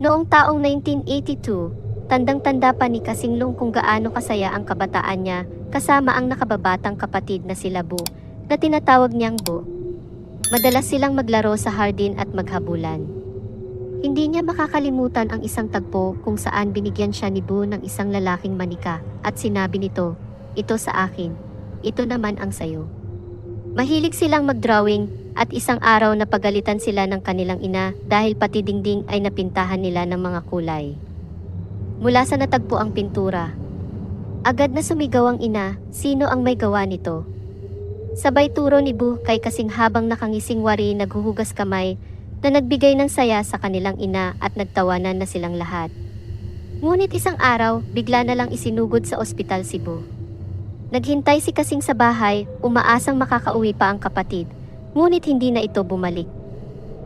Noong taong 1982, tandang-tanda pa ni Kasinglong kung gaano kasaya ang kabataan niya kasama ang nakababatang kapatid na sila Bu, na tinatawag niyang Bu. Madalas silang maglaro sa hardin at maghabulan. Hindi niya makakalimutan ang isang tagpo kung saan binigyan siya ni Bu ng isang lalaking manika at sinabi nito, ito sa akin, ito naman ang sayo. Mahilig silang mag-drawing at isang araw na pagalitan sila ng kanilang ina dahil pati dingding ay napintahan nila ng mga kulay. Mula sa natagpo ang pintura, agad na sumigaw ang ina, sino ang may gawa nito? Sabay turo ni Bu kay kasing habang nakangising wari naghuhugas kamay na nagbigay ng saya sa kanilang ina at nagtawanan na silang lahat. Ngunit isang araw, bigla na lang isinugod sa ospital si Bu. Naghintay si Kasing sa bahay, umaasang makakauwi pa ang kapatid, ngunit hindi na ito bumalik.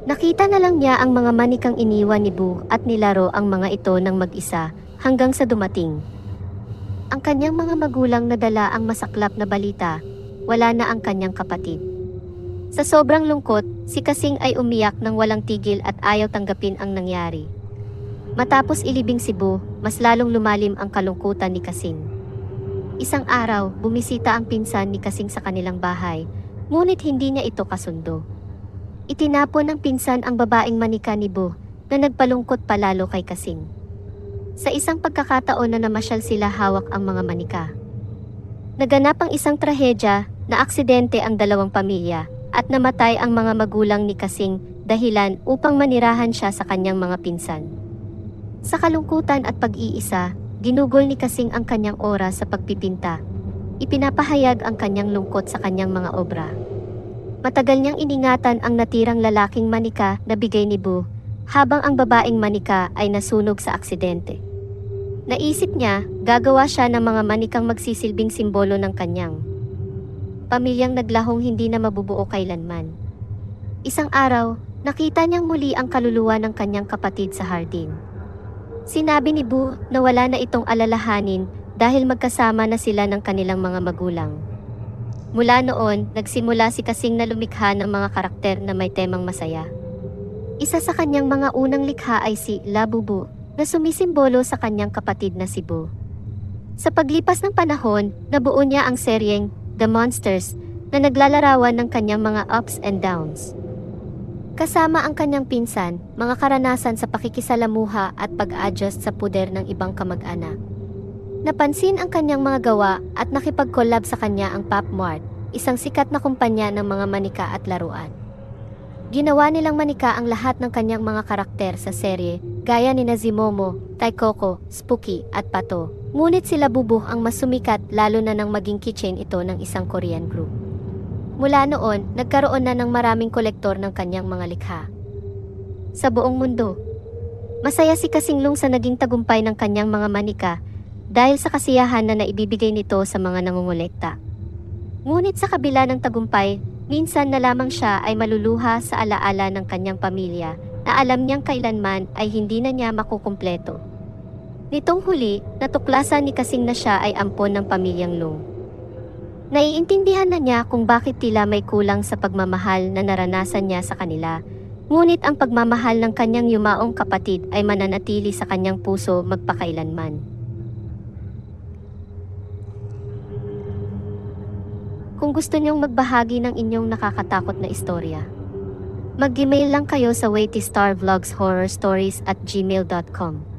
Nakita na lang niya ang mga manikang iniwan ni Bu at nilaro ang mga ito ng mag-isa hanggang sa dumating. Ang kanyang mga magulang nadala ang masaklap na balita, wala na ang kanyang kapatid. Sa sobrang lungkot, si Kasing ay umiyak ng walang tigil at ayaw tanggapin ang nangyari. Matapos ilibing si Bu, mas lalong lumalim ang kalungkutan ni Kasing. Isang araw, bumisita ang pinsan ni Kasing sa kanilang bahay, ngunit hindi niya ito kasundo. Itinapon ng pinsan ang babaeng manika ni Bu na nagpalungkot palalo kay Kasing. Sa isang pagkakataon na namasyal sila hawak ang mga manika. Naganap ang isang trahedya na aksidente ang dalawang pamilya at namatay ang mga magulang ni Kasing dahilan upang manirahan siya sa kanyang mga pinsan. Sa kalungkutan at pag-iisa, ginugol ni Kasing ang kanyang oras sa pagpipinta. Ipinapahayag ang kanyang lungkot sa kanyang mga obra. Matagal niyang iningatan ang natirang lalaking manika na bigay ni Bu, habang ang babaeng manika ay nasunog sa aksidente. Naisip niya, gagawa siya ng mga manikang magsisilbing simbolo ng kanyang pamilyang naglahong hindi na mabubuo kailanman. Isang araw, nakita niyang muli ang kaluluwa ng kanyang kapatid sa hardin. Sinabi ni Bu na wala na itong alalahanin dahil magkasama na sila ng kanilang mga magulang. Mula noon, nagsimula si Kasing na lumikha ng mga karakter na may temang masaya. Isa sa kanyang mga unang likha ay si Labubu na sumisimbolo sa kanyang kapatid na si Bu. Sa paglipas ng panahon, nabuo niya ang seryeng The Monsters na naglalarawan ng kanyang mga ups and downs. Kasama ang kanyang pinsan, mga karanasan sa pakikisalamuha at pag-adjust sa puder ng ibang kamag-anak. Napansin ang kanyang mga gawa at nakipag-collab sa kanya ang Pop Mart, isang sikat na kumpanya ng mga manika at laruan. Ginawa nilang manika ang lahat ng kanyang mga karakter sa serye, gaya ni Nazimomo, Taikoko, Spooky at Pato. Ngunit sila bubuh ang mas sumikat lalo na nang maging keychain ito ng isang Korean group. Mula noon, nagkaroon na ng maraming kolektor ng kanyang mga likha. Sa buong mundo, masaya si Kasinglong sa naging tagumpay ng kanyang mga manika dahil sa kasiyahan na naibibigay nito sa mga nangungulekta. Ngunit sa kabila ng tagumpay, minsan na lamang siya ay maluluha sa alaala ng kanyang pamilya na alam niyang kailanman ay hindi na niya makukumpleto. Nitong huli, natuklasan ni Kasing na siya ay ampon ng pamilyang Long. Naiintindihan na niya kung bakit tila may kulang sa pagmamahal na naranasan niya sa kanila. Ngunit ang pagmamahal ng kanyang yumaong kapatid ay mananatili sa kanyang puso magpakailanman. Kung gusto niyong magbahagi ng inyong nakakatakot na istorya, mag-email lang kayo sa waitystarvlogshorrorstories at gmail.com.